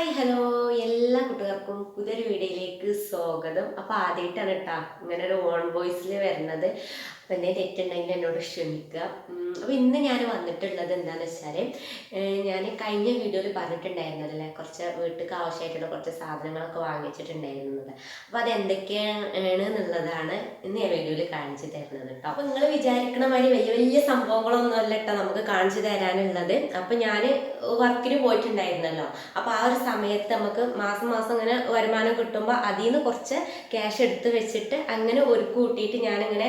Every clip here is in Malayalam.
ഹായ് ഹലോ എല്ലാ കൂട്ടുകാർക്കും പുതിയൊരു വീഡിയോയിലേക്ക് സ്വാഗതം. അപ്പോൾ ആദ്യമായിട്ടാണ് കേട്ടോ ഇങ്ങനെ ഒരു ഓൺ വോയിസിൽ വരുന്നത്. അപ്പം എന്നെ തെറ്റുണ്ടെങ്കിൽ എന്നോട് ക്ഷമിക്കുക. അപ്പോൾ ഇന്ന് ഞാൻ വന്നിട്ടുള്ളത് എന്താണെന്ന് വെച്ചാൽ ഞാൻ കഴിഞ്ഞ വീഡിയോയിൽ പറഞ്ഞിട്ടുണ്ടായിരുന്നല്ലേ കുറച്ച് വീട്ടിലേക്ക് ആവശ്യമായിട്ടുള്ള കുറച്ച് സാധനങ്ങളൊക്കെ വാങ്ങിച്ചിട്ടുണ്ടായിരുന്നത്. അപ്പോൾ അത് എന്തൊക്കെയാണ് എന്നുള്ളതാണ് ഇന്ന് ഞാൻ വീഡിയോയിൽ കാണിച്ചു തരുന്നത് കേട്ടോ അപ്പോൾ നിങ്ങൾ വിചാരിക്കണ മാതിരി വലിയ വലിയ സംഭവങ്ങളൊന്നും അല്ല കേട്ടോ നമുക്ക് കാണിച്ചു തരാനുള്ളത്. അപ്പോൾ ഞാൻ വർക്കിന് പോയിട്ടുണ്ടായിരുന്നല്ലോ. അപ്പോൾ ആ ഒരു സമയത്ത് നമുക്ക് മാസം മാസം ഇങ്ങനെ വരുമാനം കിട്ടുമ്പോൾ അതിൽ നിന്ന് കുറച്ച് ക്യാഷ് എടുത്ത് വെച്ചിട്ട് അങ്ങനെ ഒരു കൂട്ടിയിട്ട് ഞാനിങ്ങനെ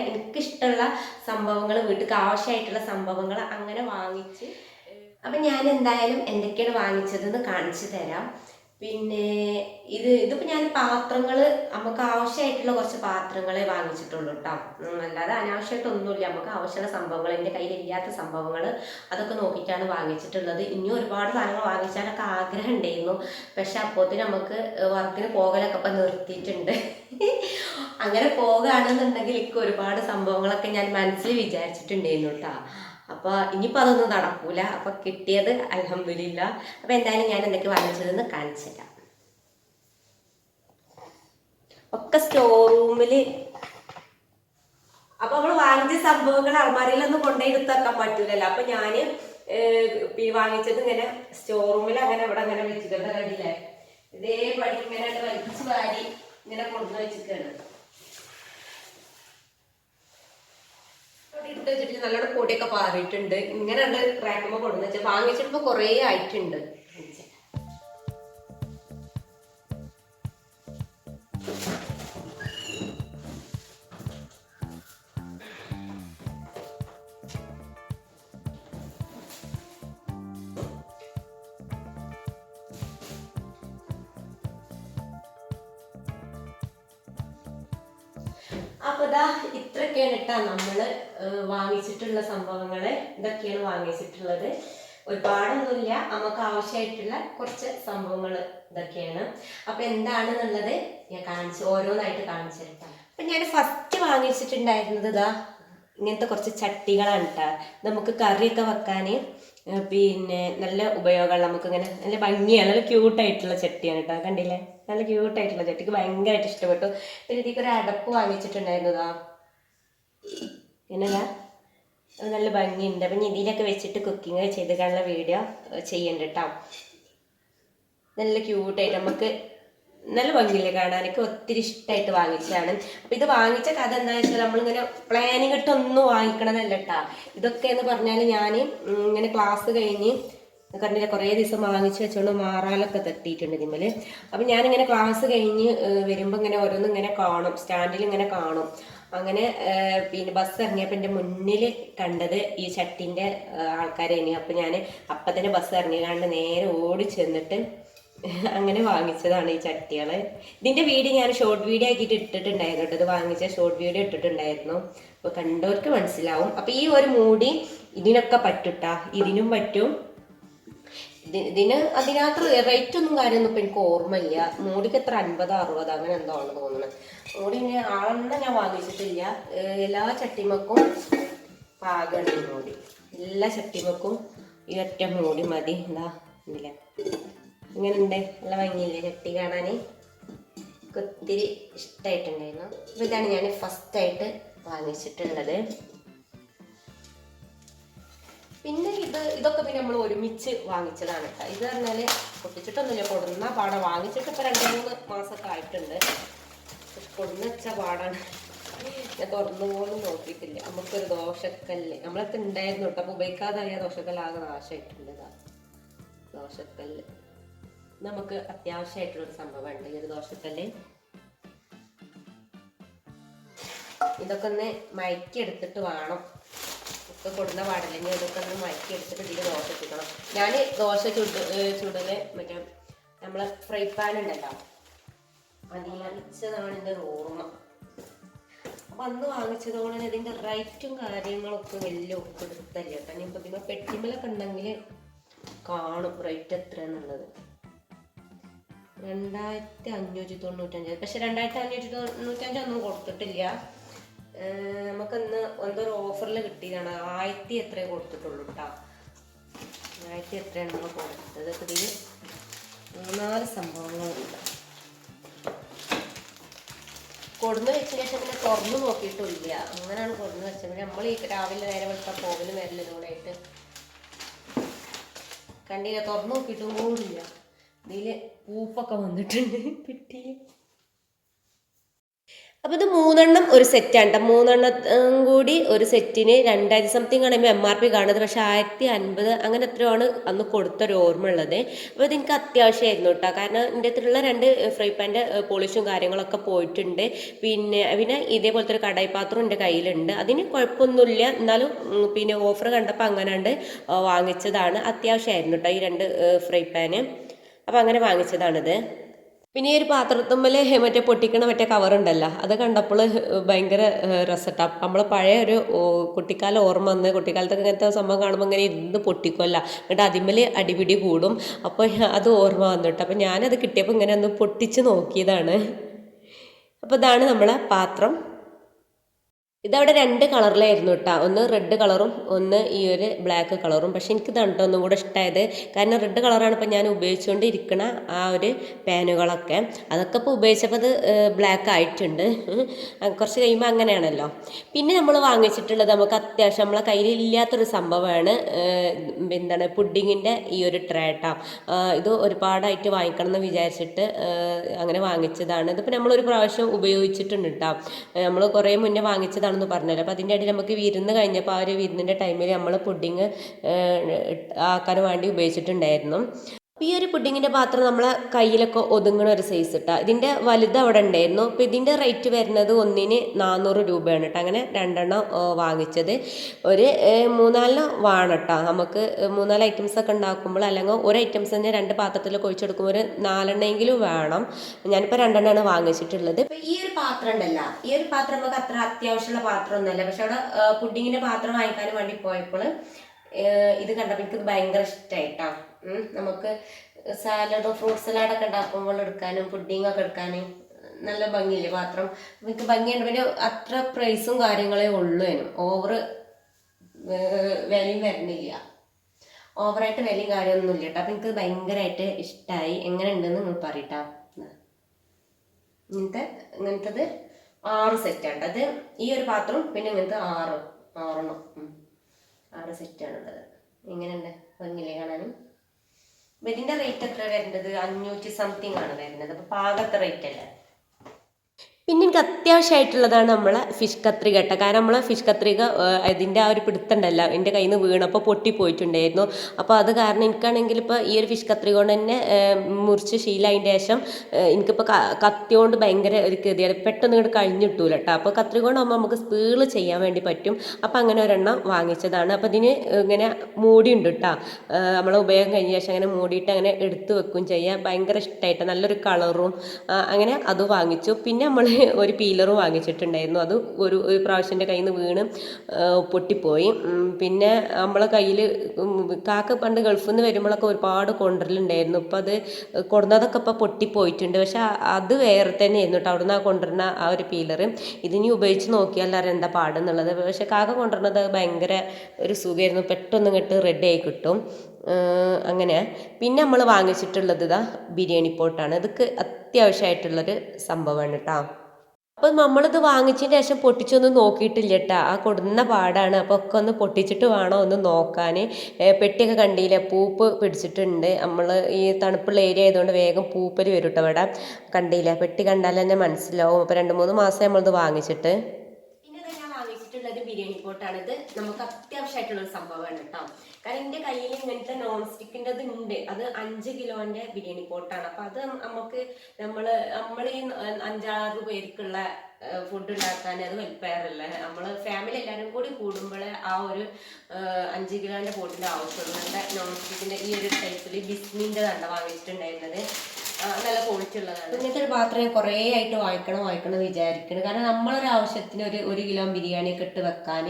എനിക്കിഷ്ടമുള്ള സംഭവങ്ങൾ വീട്ടിൽ ആവശ്യമായിട്ടുള്ള സംഭവങ്ങൾ അങ്ങനെ വാങ്ങിച്ച്. അപ്പം ഞാൻ എന്തായാലും എന്തൊക്കെയാണ് വാങ്ങിച്ചതെന്ന് കാണിച്ചു തരാം. പിന്നെ ഇത് ഇതിപ്പോ ഞാൻ പാത്രങ്ങൾ നമുക്ക് ആവശ്യമായിട്ടുള്ള കുറച്ച് പാത്രങ്ങളെ വാങ്ങിച്ചിട്ടുള്ളൂ കേട്ടോ അല്ലാതെ അനാവശ്യമായിട്ടൊന്നുമില്ല നമുക്ക് ആവശ്യമുള്ള സംഭവങ്ങൾ എന്റെ കയ്യിലില്ലാത്ത സംഭവങ്ങൾ അതൊക്കെ നോക്കിയിട്ടാണ് വാങ്ങിച്ചിട്ടുള്ളത്. ഇനിയും ഒരുപാട് സാധനങ്ങൾ വാങ്ങിച്ചാലൊക്കെ ആഗ്രഹം ഉണ്ടായിരുന്നു. പക്ഷെ അപ്പോത്തിന് നമുക്ക് വർക്കിന് പോകലൊക്കെ ഇപ്പം നിർത്തിയിട്ടുണ്ട്. അങ്ങനെ പോകുകയാണെന്നുണ്ടെങ്കിൽ എനിക്ക് ഒരുപാട് സംഭവങ്ങളൊക്കെ ഞാൻ മനസ്സിൽ വിചാരിച്ചിട്ടുണ്ടായിരുന്നു കേട്ടോ അപ്പോൾ ഇനിയിപ്പോൾ അതൊന്നും നടക്കൂല. അപ്പോൾ കിട്ടിയത് അലഹമില്ല അപ്പോൾ എന്തായാലും ഞാൻ എന്തൊക്കെ വാങ്ങിച്ചതെന്ന് കാണിച്ചു തരാം ഒക്കെ സ്റ്റോർ റൂമിൽ അപ്പൊ നമ്മൾ വാങ്ങിച്ച സംഭവങ്ങൾ അർമാരിയിലൊന്നും കൊണ്ടുപോയി എടുത്താക്കാൻ പറ്റൂലല്ലോ. അപ്പൊ ഞാൻ വാങ്ങിച്ചത് ഇങ്ങനെ സ്റ്റോർ റൂമിൽ അങ്ങനെ ഇവിടെ അങ്ങനെ വെച്ചിട്ടുണ്ട്. കണ്ടില്ലേ? ഇതേപടി ഇങ്ങനെ വലിച്ചു വാരി ഇങ്ങനെ കൊണ്ടുവന്ന് വെച്ചിട്ടാണ് എടുത്ത് വെച്ചിട്ട് നല്ലോണം പൊടിയൊക്കെ പാറിയിട്ടുണ്ട്. ഇങ്ങനെ ഉണ്ട് റാക്കുമ്പോ കൊടുന്ന് വെച്ചാൽ വാങ്ങിച്ചിട്ട് കുറേ ആയിട്ടുണ്ട്. അപ്പൊ ഇതാ ഇത്രയൊക്കെയാണ് കേട്ടാ നമ്മൾ വാങ്ങിച്ചിട്ടുള്ള സംഭവങ്ങൾ ഇതൊക്കെയാണ് വാങ്ങിച്ചിട്ടുള്ളത്. ഒരുപാടൊന്നുമില്ല. നമുക്ക് ആവശ്യമായിട്ടുള്ള കുറച്ച് സംഭവങ്ങൾ ഇതൊക്കെയാണ്. അപ്പൊ എന്താണെന്നുള്ളത് ഞാൻ കാണിച്ചു ഓരോന്നായിട്ട് കാണിച്ചു അപ്പൊ ഞാൻ ഫസ്റ്റ് വാങ്ങിച്ചിട്ടുണ്ടായിരുന്നത് ഇതാ ഇങ്ങനത്തെ കുറച്ച് ചട്ടികളാണ് കേട്ടോ നമുക്ക് കറിയൊക്കെ വെക്കാൻ പിന്നെ നല്ല ഉപയോഗമാണ് നമുക്ക് ഇങ്ങനെ നല്ല ഭംഗിയാണ്. നല്ല ക്യൂട്ടായിട്ടുള്ള ചട്ടിയാണ് കേട്ടോ കണ്ടില്ലേ? നല്ല ക്യൂട്ടായിട്ടുള്ള ചട്ടിക്ക് ഭയങ്കരമായിട്ട് ഇഷ്ടപ്പെട്ടു. പിന്നെ ഇതിക്കൊരു അടപ്പ് വാങ്ങിച്ചിട്ടുണ്ടായിരുന്നതാ എന്നല്ല അത് നല്ല ഭംഗിയുണ്ട്. അപ്പം ഇതിലൊക്കെ വെച്ചിട്ട് കുക്കിംഗ് ചെയ്ത് കാണുന്ന വീഡിയോ ചെയ്യണ്ട കേട്ടോ നല്ല ക്യൂട്ടായിട്ട് നമുക്ക് നല്ല ഭംഗിയില്ലേ കാണാനൊക്കെ ഒത്തിരി ഇഷ്ടമായിട്ട് വാങ്ങിച്ചതാണ്. അപ്പം ഇത് വാങ്ങിച്ച കഥ എന്താ വെച്ചാൽ നമ്മളിങ്ങനെ പ്ലാനിങ് ഇട്ടൊന്നും വാങ്ങിക്കണമെന്നല്ല കേട്ടോ ഇതൊക്കെ എന്ന് പറഞ്ഞാൽ ഞാൻ ഇങ്ങനെ ക്ലാസ് കഴിഞ്ഞ് കണ്ടില്ല കുറേ ദിവസം വാങ്ങിച്ച് വെച്ചുകൊണ്ട് മാറാലൊക്കെ തട്ടിയിട്ടുണ്ട് ഇതിമ്മൽ അപ്പം ഞാനിങ്ങനെ ക്ലാസ് കഴിഞ്ഞ് വരുമ്പോൾ ഇങ്ങനെ ഓരോന്നും ഇങ്ങനെ കാണും. സ്റ്റാൻഡിൽ ഇങ്ങനെ കാണും. അങ്ങനെ പിന്നെ ബസ് ഇറങ്ങിയപ്പോൾ എന്റെ മുന്നിൽ കണ്ടത് ഈ ചട്ടിന്റെ ആൾക്കാരേനി. അപ്പം ഞാൻ അപ്പം തന്നെ ബസ് ഇറങ്ങിക്കാണ്ട് നേരെ ഓടി ചെന്നിട്ട് അങ്ങനെ വാങ്ങിച്ചതാണ് ഈ ചട്ടികൾ ഇതിന്റെ വീഡിയോ ഞാൻ ഷോർട്ട് വീഡിയോ ആക്കിയിട്ട് ഇട്ടിട്ടുണ്ടായിരുന്നു കേട്ടോ. ഇത് വാങ്ങിച്ച ഷോർട്ട് വീഡിയോ ഇട്ടിട്ടുണ്ടായിരുന്നു. അപ്പോൾ കണ്ടവർക്ക് മനസ്സിലാവും. അപ്പോൾ ഈ ഒരു മൂടി ഇതിനൊക്കെ പറ്റുട്ടാ. ഇതിനും പറ്റും. ഇതിന് അതിനകത്ത് റേറ്റ് ഒന്നും കാര്യമൊന്നും ഇപ്പം എനിക്ക് ഓർമ്മയില്ല. മോഡിക്ക് എത്ര അൻപത് അറുപത് അങ്ങനെ എന്തോ ആണ് തോന്നുന്നത് ഇനി ആളെണ്ണ ഞാൻ വാങ്ങിച്ചിട്ടില്ല. എല്ലാ ചട്ടിമക്കും പാകമാണ് മോഡി. എല്ലാ ചട്ടിമക്കും ഈ ഒറ്റ മൂടി മതി. എന്താ ഇല്ല ഇങ്ങനെ ഉണ്ട് നല്ല ഭംഗിയില്ലേ ചട്ടി കാണാൻ ഒത്തിരി ഇഷ്ടമായിട്ടുണ്ടായിരുന്നു അപ്പോൾ ഇതാണ് ഞാൻ ഫസ്റ്റായിട്ട് വാങ്ങിച്ചിട്ടുള്ളത്. ഇത് ഇതൊക്കെ പിന്നെ നമ്മൾ ഒരുമിച്ച് വാങ്ങിച്ചതാണ് കേട്ടോ ഇത് പറഞ്ഞാൽ പൊട്ടിച്ചിട്ടൊന്നുമില്ല കൊടുന്ന പാട വാങ്ങിച്ചിട്ട് ഇപ്പോൾ രണ്ട് മൂന്ന് മാസമൊക്കെ ആയിട്ടുണ്ട്. കൊടുന്ന വെച്ച പാടാണ്. ഞാൻ തുറന്നു പോലും നോക്കിയിട്ടില്ല. നമുക്കൊരു ദോഷക്കല്ല് നമ്മളൊക്കെ ഉണ്ടായിരുന്നു കേട്ടോ. അപ്പോൾ ഉപയോഗിക്കാതായ ദോഷക്കല്ലാകെ നാശമായിട്ടുണ്ട് ഇതാ ദോശക്കല്ല്. നമുക്ക് അത്യാവശ്യമായിട്ടുള്ളൊരു സംഭവമുണ്ട്. ഈ ഒരു ദോശക്കല്ല്. ഇതൊക്കെ ഒന്ന് മയക്കി എടുത്തിട്ട് വേണം. ഒക്കെ കൊടുന്ന പാടില്ലെങ്കിൽ അതൊക്കെ ഒന്ന് മയക്കി എടുത്തിട്ട് ഇതിൽ ദോശ ചുടണം. ഞാൻ ദോശ ചുട് ചുടൽ മറ്റേ നമ്മളെ ഫ്രൈ പാൻ ഉണ്ടല്ലോ. അതിലടിച്ചതാണ് എന്റെ ഓർമ്മ. അപ്പം അന്ന് വാങ്ങിച്ചതുകൊണ്ട് തന്നെ ഇതിന്റെ റൈറ്റും കാര്യങ്ങളൊക്കെ വലിയ ഒപ്പെടുത്തല്ല കേട്ടോ. ഇനിയിപ്പോൾ ഇതിന് പെട്ടിമലൊക്കെ ഉണ്ടെങ്കിൽ കാണും റൈറ്റ് എത്ര എന്നുള്ളത് രണ്ടായിരത്തി അഞ്ഞൂറ്റി തൊണ്ണൂറ്റഞ്ച്. പക്ഷെ രണ്ടായിരത്തി അഞ്ഞൂറ്റി തൊണ്ണൂറ്റഞ്ചൊന്നും കൊടുത്തിട്ടില്ല. നമുക്കിന്ന് എന്തോ ഒരു ഓഫറിൽ കിട്ടിയതാണ്? ആയിരത്തി എത്രയേ കൊടുത്തിട്ടുള്ളൂ കേട്ടോ ആയിരത്തി എത്രയാണ് നമ്മൾ കൊടുത്തത്? ഇതിൽ മൂന്നാൽ സംഭവങ്ങളുണ്ട്. കൊടുന്ന് വെച്ചതിന് ശേഷം പിന്നെ തുറന്നു നോക്കിയിട്ടില്ല അങ്ങനെയാണ് കൊടുന്ന് വെച്ചത്. പിന്നെ നമ്മൾ ഈ രാവിലെ നേരെ വെളുത്ത പോകലും വരലും ഇതോടായിട്ട് കണ്ടില്ല. തുറന്നു നോക്കിയിട്ടും കൂടില്ല ഇതിൽ പൂപ്പൊക്കെ വന്നിട്ടുണ്ട്. പെട്ടി അപ്പോൾ ഇത് മൂന്നെണ്ണം ഒരു സെറ്റാണ് കേട്ടോ മൂന്നെണ്ണം കൂടി ഒരു സെറ്റിന് രണ്ടായിരത്തി സംതിങ് ആണ് എം ആർ പി കാണുന്നത്. പക്ഷേ ആയിരത്തി അൻപത് അങ്ങനെ എത്രയാണ് അന്ന് കൊടുത്തൊരു ഓർമ്മ ഉള്ളത് അപ്പോൾ ഇത് എനിക്ക് അത്യാവശ്യമായിരുന്നു കേട്ടോ കാരണം എന്റെ അടുത്തുള്ള രണ്ട് ഫ്രൈ പാന്റെ പോളിഷും കാര്യങ്ങളൊക്കെ പോയിട്ടുണ്ട്. പിന്നെ പിന്നെ ഇതേപോലത്തെ ഒരു കടായി പാത്രം എന്റെ കയ്യിലുണ്ട്. അതിന് കുഴപ്പമൊന്നുമില്ല. എന്നാലും പിന്നെ ഓഫർ കണ്ടപ്പോൾ അങ്ങനെയുണ്ട് വാങ്ങിച്ചതാണ്. അത്യാവശ്യമായിരുന്നു കേട്ടോ ഈ രണ്ട് ഫ്രൈ പാന് അപ്പോൾ അങ്ങനെ വാങ്ങിച്ചതാണിത്. പിന്നെ ഈ ഒരു പാത്രത്തുമ്മൽ മറ്റേ പൊട്ടിക്കണ മറ്റേ കവർ ഉണ്ടല്ലോ അത് കണ്ടപ്പോൾ ഭയങ്കര രസട്ടാ നമ്മൾ പഴയ ഒരു കുട്ടിക്കാല ഓർമ്മ വന്ന് കുട്ടിക്കാലത്തൊക്കെ ഇങ്ങനത്തെ സംഭവം കാണുമ്പോൾ ഇങ്ങനെ ഇരുന്ന് പൊട്ടിക്കുമല്ല എന്നിട്ട് അതിമ്മൽ അടിപിടി കൂടും. അപ്പോൾ അത് ഓർമ്മ വന്നിട്ട് അപ്പോൾ ഞാനത് കിട്ടിയപ്പോൾ ഇങ്ങനെ ഒന്ന് പൊട്ടിച്ച് നോക്കിയതാണ്. അപ്പോൾ ഇതാണ് നമ്മളെ പാത്രം. ഇതവിടെ രണ്ട് കളറിലായിരുന്നു കേട്ടോ ഒന്ന് റെഡ് കളറും ഒന്ന് ഈ ഒരു ബ്ലാക്ക് കളറും. പക്ഷെ എനിക്ക് തണ്ടോ ഒന്നും കൂടെ ഇഷ്ടമായത് കാരണം റെഡ് കളറാണ് ഇപ്പം ഞാൻ ഉപയോഗിച്ചുകൊണ്ടിരിക്കണ ആ ഒരു പാനുകളൊക്കെ. അതൊക്കെ ഇപ്പോൾ ഉപയോഗിച്ചപ്പോൾ അത് ബ്ലാക്ക് ആയിട്ടുണ്ട്. കുറച്ച് കഴിയുമ്പോൾ അങ്ങനെയാണല്ലോ. പിന്നെ നമ്മൾ വാങ്ങിച്ചിട്ടുള്ളത് നമുക്ക് അത്യാവശ്യം നമ്മളെ കയ്യിൽ ഇല്ലാത്തൊരു സംഭവമാണ് എന്താണ് പുഡിങ്ങിന്റെ ഈ ഒരു ട്രേട്ടാ ഇത് ഒരുപാടായിട്ട് വാങ്ങിക്കണം എന്ന് വിചാരിച്ചിട്ട് അങ്ങനെ വാങ്ങിച്ചതാണ്. ഇതിപ്പോൾ നമ്മളൊരു പ്രാവശ്യം ഉപയോഗിച്ചിട്ടുണ്ട് കേട്ടോ നമ്മൾ കുറേ മുന്നേ വാങ്ങിച്ചതാണെന്ന് പറഞ്ഞല്ലോ. അപ്പോൾ അതിന്റെ ഇടയിൽ നമുക്ക് വിരുന്ന് കഴിഞ്ഞപ്പോൾ ആ ഒരു വിരുന്നിന്റെ ടൈമിൽ നമ്മൾ പുഡിങ് ആക്കാൻ വേണ്ടി ഉപയോഗിച്ചിട്ടുണ്ടായിരുന്നു. അപ്പോൾ ഈ ഒരു പുഡിങ്ങിന്റെ പാത്രം നമ്മളെ കയ്യിലൊക്കെ ഒതുങ്ങണ ഒരു സൈസ് ഇട്ടാ. ഇതിന്റെ വലുത് അവിടെ ഉണ്ടായിരുന്നു. അപ്പോൾ ഇതിന്റെ റേറ്റ് വരുന്നത് ഒന്നിന് നാനൂറ് രൂപയാണ് കേട്ടോ അങ്ങനെ രണ്ടെണ്ണം വാങ്ങിച്ചത്. ഒരു മൂന്നാലെണ്ണം വേണം കേട്ടോ നമുക്ക് മൂന്നാൽ ഐറ്റംസ് ഒക്കെ ഉണ്ടാക്കുമ്പോൾ അല്ലെങ്കിൽ ഒരു ഐറ്റംസ് തന്നെ രണ്ട് പാത്രത്തിൽ കൊഴിച്ചെടുക്കുമ്പോൾ ഒരു നാലെണ്ണമെങ്കിലും വേണം. ഞാനിപ്പോൾ രണ്ടെണ്ണമാണ് വാങ്ങിച്ചിട്ടുള്ളത്. ഇപ്പൊ ഈ ഒരു പാത്രം ഉണ്ടല്ലോ. ഈ ഒരു പാത്രം നമുക്ക് അത്ര അത്യാവശ്യമുള്ള പാത്രം ഒന്നുമല്ല. പക്ഷെ അവിടെ പുഡിങ്ങിന്റെ പാത്രം വാങ്ങിക്കാൻ വേണ്ടി പോയപ്പോൾ ഇത് കണ്ടപ്പോൾ എനിക്ക് ഭയങ്കര ഇഷ്ടമായിട്ടാ നമുക്ക് സാലഡോ ഫ്രൂട്ട് സലാഡൊക്കെ ഉണ്ടാക്കുമ്പോൾ എടുക്കാനും പുഡിംഗ് ഒക്കെ എടുക്കാനും നല്ല ഭംഗിയില്ലേ? പാത്രം എനിക്ക് ഭംഗിയുണ്ട്. പിന്നെ അത്ര പ്രൈസും കാര്യങ്ങളേ ഉള്ളൂ അതിനും. ഓവർ വിലയും വരുന്നില്ല ഓവറായിട്ട് വിലയും കാര്യമൊന്നും ഇല്ല കേട്ടോ. അപ്പം എനിക്ക് ഭയങ്കരമായിട്ട് ഇഷ്ടമായി എങ്ങനെ ഉണ്ടെന്ന് നിങ്ങൾ പറയട്ടാ. ഇങ്ങനത്തെ ഇങ്ങനത്തത് ആറ് സെറ്റാണ് അത് ഈ ഒരു പാത്രം പിന്നെ ഇങ്ങനത്തെ ആറ് ആറെണ്ണം. ആറ് സെറ്റാണുള്ളത് എങ്ങനെയുണ്ട്? ഭംഗിയില്ലേ കാണാനും? ഇതിന്റെ റേറ്റ് എത്ര വരുന്നത്? അഞ്ഞൂറ്റി സംതിങ് ആണ് വരുന്നത്. അപ്പൊ പാകത്തെ റേറ്റ് അല്ലേ? പിന്നെ എനിക്ക് അത്യാവശ്യമായിട്ടുള്ളതാണ് നമ്മളെ ഫിഷ് കത്രിക കേട്ടോ. കാരണം നമ്മളെ ഫിഷ് കത്രിക അതിന്റെ ആ ഒരു പിടുത്തുണ്ടല്ലോ. എന്റെ കയ്യിൽ നിന്ന് വീണപ്പോൾ പൊട്ടിപ്പോയിട്ടുണ്ടായിരുന്നു. അപ്പോൾ അത് കാരണം എനിക്കാണെങ്കിൽ ഇപ്പോൾ ഈ ഒരു ഫിഷ് കത്രിക കൊണ്ട് തന്നെ മുറിച്ച് ശീലമായതിന്റെ ശേഷം എനിക്കിപ്പോൾ കത്തിയോണ്ട് ഭയങ്കര ഒരു കൃതിയാണ് പെട്ടെന്ന് ഇങ്ങോട്ട് കഴിഞ്ഞിട്ടൂല കേട്ടോ. അപ്പോൾ കത്രിക കൊണ്ടാകുമ്പോൾ നമുക്ക് സ്പീൾ ചെയ്യാൻ വേണ്ടി പറ്റും. അപ്പോൾ അങ്ങനെ ഒരെണ്ണം വാങ്ങിച്ചതാണ്. അപ്പോൾ ഇതിന് ഇങ്ങനെ മൂടിയുണ്ട് കേട്ടോ. നമ്മളെ ഉപയോഗം കഴിഞ്ഞ ശേഷം അങ്ങനെ മൂടിയിട്ട് അങ്ങനെ എടുത്ത് വെക്കും ചെയ്യാം. ഭയങ്കര ഇഷ്ടമായിട്ട് നല്ലൊരു കളറും അങ്ങനെ അത് വാങ്ങിച്ചു. പിന്നെ നമ്മൾ ഒരു പീലറും വാങ്ങിച്ചിട്ടുണ്ടായിരുന്നു. അത് ഒരു ഒരു പ്രാവശ്യന്റെ കയ്യിൽ നിന്ന് വീണ് പൊട്ടിപ്പോയി. പിന്നെ നമ്മളെ കയ്യിൽ കാക്ക പണ്ട് ഗൾഫിൽ നിന്ന് വരുമ്പോഴൊക്കെ ഒരുപാട് കൊണ്ടുവരലുണ്ടായിരുന്നു ഇപ്പം അത് കൊണ്ടുവന്നതൊക്കെ ഇപ്പം പൊട്ടിപ്പോയിട്ടുണ്ട്. പക്ഷെ അത് വേറെ തന്നെയായിരുന്നു കേട്ടോ. അവിടുന്ന് ആ കൊണ്ടുവരുന്ന ആ ഒരു പീലർ ഇതിനി ഉപയോഗിച്ച് നോക്കിയാൽ അറിയാം എന്താ പാടെന്നുള്ളത്. പക്ഷെ കാക്ക കൊണ്ടുവരുന്നത് ഭയങ്കര ഒരു സുഖമായിരുന്നു. പെട്ടെന്ന് ഇങ്ങോട്ട് റെഡി ആയി കിട്ടും. അങ്ങനെ. പിന്നെ നമ്മൾ വാങ്ങിച്ചിട്ടുള്ളത് ഇതാ ബിരിയാണി പോട്ടാണ്. ഇതൊക്കെ അത്യാവശ്യമായിട്ടുള്ളൊരു സംഭവമാണ് കേട്ടോ. അപ്പോൾ നമ്മളിത് വാങ്ങിച്ചതിന് ശേഷം പൊട്ടിച്ചൊന്നും നോക്കിയിട്ടില്ല കേട്ടോ ആ കൊടുന്ന പാടാണ്. അപ്പോൾ ഒക്കെ ഒന്ന് പൊട്ടിച്ചിട്ട് വേണം ഒന്ന് നോക്കാൻ പെട്ടിയൊക്കെ കണ്ടില്ല? പൂപ്പ് പിടിച്ചിട്ടുണ്ട്. നമ്മൾ ഈ തണുപ്പുള്ള ഏരിയ ആയതുകൊണ്ട് വേഗം പൂപ്പൽ വരും കേട്ടോ ഇവിടെ. കണ്ടില്ലേ? പെട്ടി കണ്ടാൽ തന്നെ മനസ്സിലാവും. അപ്പോൾ രണ്ട് മൂന്ന് മാസം നമ്മളിത് വാങ്ങിച്ചിട്ട്. ബിരിയാണി പോട്ടാണിത് നമുക്ക് അത്യാവശ്യമായിട്ടുള്ള ഒരു സംഭവമാണ് കേട്ടോ. കാരണം എന്റെ കയ്യിൽ ഇങ്ങനത്തെ നോൺ സ്റ്റിക്കിന്റെത് ഉണ്ട് അത് അഞ്ച് കിലോന്റെ ബിരിയാണി പോട്ടാണ് അപ്പൊ അത് നമുക്ക് നമ്മൾ നമ്മൾ ഈ അഞ്ചാറ് പേർക്കുള്ള ഫുഡ് ഉണ്ടാക്കാൻ അത് വെൽപ്പയറല്ല നമ്മൾ ഫാമിലി എല്ലാവരും കൂടി കൂടുമ്പോൾ ആ ഒരു അഞ്ച് കിലോന്റെ പോട്ടിന്റെ ആവശ്യമുള്ളൂ നോൺ സ്റ്റിക്കിന്റെ ഈ ഒരു ടൈപ്പിൽ ബിസ്മിന്റെ തണ്ട വാങ്ങിച്ചിട്ടുണ്ടായിരുന്നത്. നല്ല ക്വാളിറ്റി ഇങ്ങനത്തെ ഒരു പാത്രം കുറേ ആയിട്ട് വാങ്ങിക്കണം വാങ്ങിക്കണം എന്ന് വിചാരിക്കണം കാരണം നമ്മളൊരു ആവശ്യത്തിന് ഒരു ഒരു കിലോ ബിരിയാണി ഒക്കെ ഇട്ട് വെക്കാൻ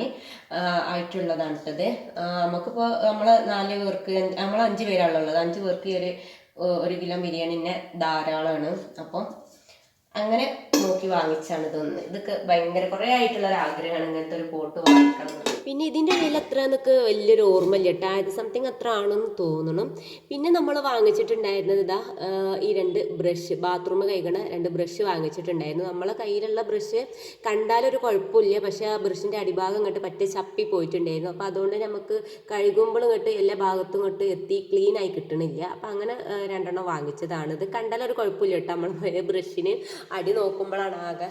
ആയിട്ടുള്ളതാണ് ഇത്. നമുക്കിപ്പോൾ നമ്മൾ നാല് പേർക്ക് നമ്മൾ അഞ്ച് പേരാണുള്ളത് അഞ്ച് പേർക്ക് ഒരു ഒരു കിലോ ബിരിയാണി തന്നെ ധാരാളമാണ്. അപ്പം അങ്ങനെ നോക്കി വാങ്ങിച്ചാണ് ഇതൊന്ന്. ഇതൊക്കെ ഭയങ്കര കുറേ ആയിട്ടുള്ള ഒരു ആഗ്രഹമാണ് ഇങ്ങനത്തെ ഒരു പോട്ട് വാങ്ങിക്കണം. പിന്നെ ഇതിന്റെ വില അത്ര എന്നൊക്കെ വലിയൊരു ഓർമ്മയില്ല? കേട്ടോ ആയത് സംതിങ് അത്ര ആണെന്ന് തോന്നണം. പിന്നെ നമ്മൾ വാങ്ങിച്ചിട്ടുണ്ടായിരുന്നത് ഇതാ ഈ രണ്ട് ബ്രഷ് ബാത്റൂം കഴുകണ രണ്ട് ബ്രഷ് വാങ്ങിച്ചിട്ടുണ്ടായിരുന്നു. നമ്മളെ കയ്യിലുള്ള ബ്രഷ് കണ്ടാലൊരു കുഴപ്പമില്ല. പക്ഷേ ആ ബ്രഷിന്റെ അടിഭാഗം ഇങ്ങോട്ട് പറ്റേ ചപ്പി പോയിട്ടുണ്ടായിരുന്നു. അപ്പോൾ അതുകൊണ്ട് നമുക്ക് കഴുകുമ്പോൾ ഇങ്ങോട്ട് എല്ലാ ഭാഗത്തും ഇങ്ങോട്ട് എത്തി ക്ലീൻ ആയി കിട്ടണില്ല. അപ്പം അങ്ങനെ രണ്ടെണ്ണം വാങ്ങിച്ചതാണ്. ഇത് കണ്ടാലൊരു കുഴപ്പമില്ല കേട്ടോ. നമ്മൾ ബ്രഷിന് അടി നോക്കുമ്പോഴാണ് ആകെ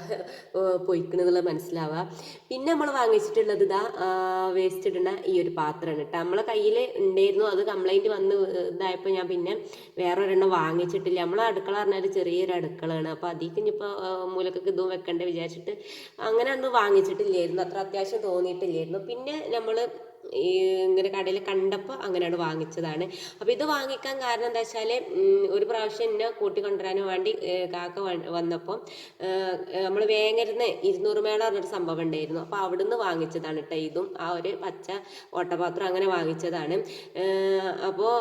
പൊയ്ക്കണെന്നുള്ളത് മനസ്സിലാവുക. പിന്നെ നമ്മൾ വാങ്ങിച്ചിട്ടുള്ളത് ഇതാ വേസ്റ്റ് ഇടുന്ന ഈ ഒരു പാത്രമാണ് കേട്ടോ. നമ്മളെ കയ്യിൽ ഉണ്ടായിരുന്നു. അത് കംപ്ലൈന്റ് വന്ന് ഇതായപ്പോൾ ഞാൻ പിന്നെ വേറെ ഒരെണ്ണം വാങ്ങിച്ചിട്ടില്ല. നമ്മളെ അടുക്കള പറഞ്ഞാൽ ചെറിയൊരു അടുക്കളയാണ്. അപ്പോൾ അതിലേക്ക് ഇനിയിപ്പോൾ മൂലക്കൊക്കെ ഇതും വെക്കണ്ടേ വിചാരിച്ചിട്ട് അങ്ങനെ ഒന്നും വാങ്ങിച്ചിട്ടില്ലായിരുന്നു. അത്ര അത്യാവശ്യം തോന്നിയിട്ടില്ലായിരുന്നു. പിന്നെ നമ്മൾ ഈ ഇങ്ങനെ കടയിൽ കണ്ടപ്പോൾ അങ്ങനെയാണ് വാങ്ങിച്ചതാണ്. അപ്പോൾ ഇത് വാങ്ങിക്കാൻ കാരണം എന്താ വെച്ചാൽ ഒരു പ്രാവശ്യം എന്നെ കൂട്ടി കൊണ്ടുവരാനും വേണ്ടി കാക്ക വന്നപ്പോൾ നമ്മൾ വേങ്ങരുന്ന് ഇരുന്നൂറ് മേള പറഞ്ഞൊരു സംഭവം ഉണ്ടായിരുന്നു. അപ്പോൾ അവിടുന്ന് വാങ്ങിച്ചതാണ് കേട്ടോ ഇതും. ആ ഒരു പച്ച ഓട്ടപാത്രം അങ്ങനെ വാങ്ങിച്ചതാണ്. അപ്പോൾ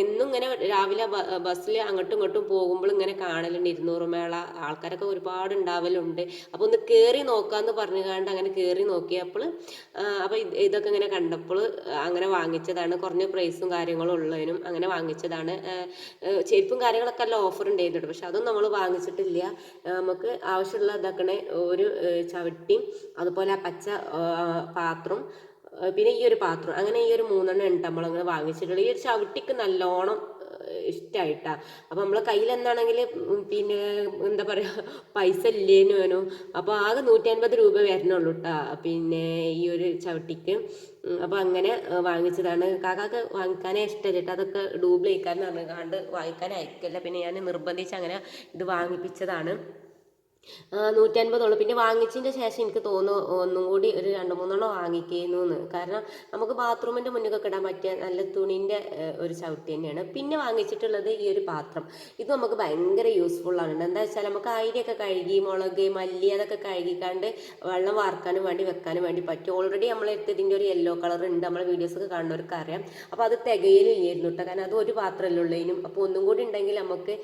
എന്നും ഇങ്ങനെ രാവിലെ ബസ്സിൽ അങ്ങോട്ടും ഇങ്ങോട്ടും പോകുമ്പോൾ ഇങ്ങനെ കാണലുണ്ട് ഇരുന്നൂറ് മേള. ആൾക്കാരൊക്കെ ഒരുപാട് ഉണ്ടാവലുണ്ട്. അപ്പോൾ ഒന്ന് കയറി നോക്കാമെന്ന് പറഞ്ഞു കണ്ട് അങ്ങനെ കയറി നോക്കിയപ്പോൾ അപ്പോൾ ഇതൊക്കെ ഇങ്ങനെ കണ്ടപ്പോൾ അങ്ങനെ വാങ്ങിച്ചതാണ്. കുറഞ്ഞ പ്രൈസും കാര്യങ്ങളും ഉള്ളതിനും അങ്ങനെ വാങ്ങിച്ചതാണ്. ചെരുപ്പും കാര്യങ്ങളൊക്കെ എല്ലാം ഓഫർ ഉണ്ടായിരുന്നു പക്ഷെ അതൊന്നും നമ്മൾ വാങ്ങിച്ചിട്ടില്ല. നമുക്ക് ആവശ്യമുള്ള ഇതാക്കണേ ഒരു ചവിട്ടിയും അതുപോലെ ആ പച്ച പാത്രം പിന്നെ ഈ ഒരു പാത്രം അങ്ങനെ ഈ ഒരു മൂന്നെണ്ണം ഉണ്ട് നമ്മൾ അങ്ങനെ വാങ്ങിച്ചിട്ടുള്ളത്. ഈ ഒരു ചവിട്ടിക്ക് നല്ലോണം ഇഷ്ടമായിട്ടാ അപ്പം നമ്മളെ കയ്യിൽ എന്താണെങ്കിൽ പിന്നെ എന്താ പറയുക പൈസ ഇല്ലേനു അപ്പോൾ ആകെ നൂറ്റി അൻപത് രൂപ വരണുള്ളൂ കേട്ടോ പിന്നെ ഈ ഒരു ചവിട്ടിക്ക്. അപ്പോൾ അങ്ങനെ വാങ്ങിച്ചതാണ്. കാക്കാക്ക് വാങ്ങിക്കാനേ ഇഷ്ടമില്ല കേട്ടോ അതൊക്കെ ഡൂപ്ലിക്കാൻ പറഞ്ഞാണ്ട് വാങ്ങിക്കാൻ അയക്കില്ല പിന്നെ ഞാൻ നിർബന്ധിച്ച് അങ്ങനെ ഇത് വാങ്ങിപ്പിച്ചതാണ്. നൂറ്റൻപതുള്ളൂ. പിന്നെ വാങ്ങിച്ചതിന്റെ ശേഷം എനിക്ക് തോന്നുന്നു ഒന്നും കൂടി ഒരു രണ്ട് മൂന്നെണ്ണം വാങ്ങിക്കുന്നു എന്ന് കാരണം നമുക്ക് ബാത്റൂമിന്റെ മുന്നിലൊക്കെ ഇടാൻ പറ്റിയ നല്ല തുണീന്റെ ഒരു ചവിട്ടി തന്നെയാണ്. പിന്നെ വാങ്ങിച്ചിട്ടുള്ളത് ഈ ഒരു പാത്രം. ഇത് നമുക്ക് ഭയങ്കര യൂസ്ഫുൾ ആണ്. എന്താ വെച്ചാൽ നമുക്ക് അരിയൊക്കെ കഴുകി മുളക് മല്ലി അതൊക്കെ കഴുകിക്കാണ്ട് വെള്ളം വാർക്കാനും വേണ്ടി വെക്കാനും വേണ്ടി പറ്റും. ഓൾറെഡി നമ്മൾ ഇതിന്റെ ഒരു യെല്ലോ കളർ ഉണ്ട്. നമ്മളെ വീഡിയോസൊക്കെ കാണുന്നവർക്ക് അറിയാം അപ്പോൾ അത് തികയിലില്ലായിരുന്നു കേട്ടോ കാരണം അത് ഒരു പാത്രമല്ലേ ഉള്ളതിനും അപ്പോൾ ഒന്നും കൂടി ഉണ്ടെങ്കിൽ നമുക്ക്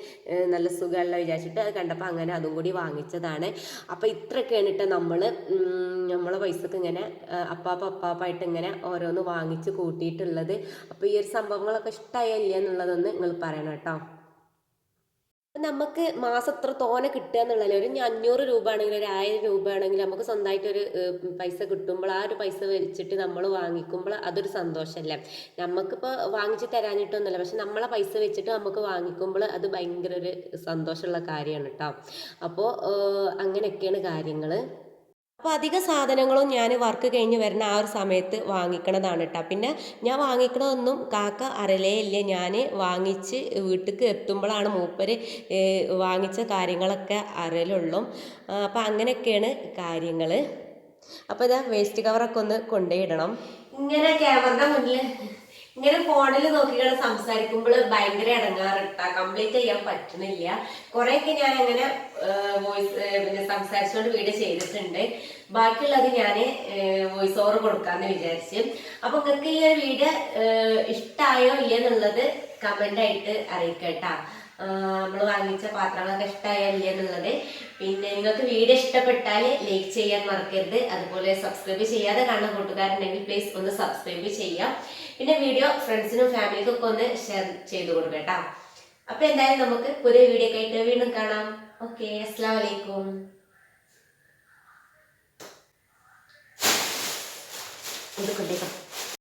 നല്ല സുഖമല്ല വിചാരിച്ചിട്ട് അത് കണ്ടപ്പോൾ അങ്ങനെ അതും കൂടി വാങ്ങിച്ചതാണ്. അപ്പോൾ ഇത്രയൊക്കെയാണ് കേട്ടോ നമ്മൾ നമ്മളെ പൈസക്ക് ഇങ്ങനെ അപ്പാപ്പ അപ്പാപ്പായിട്ട് ഇങ്ങനെ ഓരോന്ന് വാങ്ങിച്ച് കൂട്ടിയിട്ടുള്ളത്. അപ്പോൾ ഈ ഒരു സംഭവങ്ങളൊക്കെ ഇഷ്ടമായില്ല എന്നുള്ളതൊന്ന് നിങ്ങൾ പറയണം കേട്ടോ. നമുക്ക് മാസം എത്ര തോനെ കിട്ടുക എന്നുള്ളതിൽ ഒരു അഞ്ഞൂറ് രൂപ ആണെങ്കിലും ഒരു ആയിരം രൂപ ആണെങ്കിലും നമുക്ക് സ്വന്തമായിട്ട് ഒരു പൈസ കിട്ടുമ്പോൾ ആ ഒരു പൈസ വെച്ചിട്ട് നമ്മൾ വാങ്ങിക്കുമ്പോൾ അതൊരു സന്തോഷമല്ലേ നമുക്കിപ്പോൾ വാങ്ങിച്ച് തരാനിട്ടൊന്നുമില്ല പക്ഷെ നമ്മളെ പൈസ വെച്ചിട്ട് നമുക്ക് വാങ്ങിക്കുമ്പോൾ അത് ഭയങ്കര ഒരു സന്തോഷമുള്ള കാര്യമാണ് കേട്ടോ. അപ്പോൾ അങ്ങനെയൊക്കെയാണ് കാര്യങ്ങൾ അപ്പോൾ അധിക സാധനങ്ങളും ഞാൻ വർക്ക് കഴിഞ്ഞ് വരുന്ന ആ ഒരു സമയത്ത് വാങ്ങിക്കണതാണ് കേട്ടോ പിന്നെ ഞാൻ വാങ്ങിക്കണതൊന്നും കാക്ക അറിയലേ ഇല്ല. ഞാൻ വാങ്ങിച്ച് വീട്ടിലേക്ക് എത്തുമ്പോഴാണ് മൂപ്പര് വാങ്ങിച്ച കാര്യങ്ങളൊക്കെ അറിയലുള്ളൂ. അപ്പോൾ അങ്ങനെയൊക്കെയാണ് കാര്യങ്ങൾ അപ്പോൾ ഇതാ വേസ്റ്റ് കവറൊക്കെ ഒന്ന് കൊണ്ടുപോയിടണം ഇങ്ങനെ ക്യാമറയുടെ മുന്നിൽ ഇങ്ങനെ ഫോണിൽ നോക്കിയാണ് സംസാരിക്കുമ്പോൾ ഭയങ്കര ഇടങ്ങാറിട്ട. കംപ്ലീറ്റ് ചെയ്യാൻ പറ്റണില്ല കുറെയൊക്കെ ഞാൻ അങ്ങനെ വോയിസ് പിന്നെ സംസാരിച്ചുകൊണ്ട് വീഡിയോ ചെയ്തിട്ടുണ്ട്. ബാക്കിയുള്ളത് ഞാൻ വോയിസ് ഓവർ കൊടുക്കാന്ന് വിചാരിച്ചു. അപ്പൊ നിങ്ങൾക്ക് ഈ ഒരു വീഡിയോ ഇഷ്ടമായോ ഇല്ലെന്നുള്ളത് കമന്റ് ആയിട്ട് അറിയിക്കട്ടാ. നമ്മൾ വാങ്ങിച്ച പാത്രങ്ങളൊക്കെ ഇഷ്ടമായല്ലേ എന്നുള്ളത്. പിന്നെ നിങ്ങൾക്ക് വീഡിയോ ഇഷ്ടപ്പെട്ടാൽ ലൈക്ക് ചെയ്യാൻ മറക്കരുത്. അതുപോലെ സബ്സ്ക്രൈബ് ചെയ്യാതെ കാണുന്ന കൂട്ടുകാരുണ്ടെങ്കിൽ പ്ലീസ് ഒന്ന് സബ്സ്ക്രൈബ് ചെയ്യാം. പിന്നെ വീഡിയോ ഫ്രണ്ട്സിനും ഫാമിലിക്കും ഒക്കെ ഒന്ന് ഷെയർ ചെയ്ത് കൊടുക്കുക കേട്ടോ. അപ്പൊ എന്തായാലും നമുക്ക് പുതിയ വീഡിയോ ഒക്കെ വീണ്ടും കാണാം. ഓക്കെ അസ്സാം വലൈക്കും ഇത് കൊണ്ടേക്കാം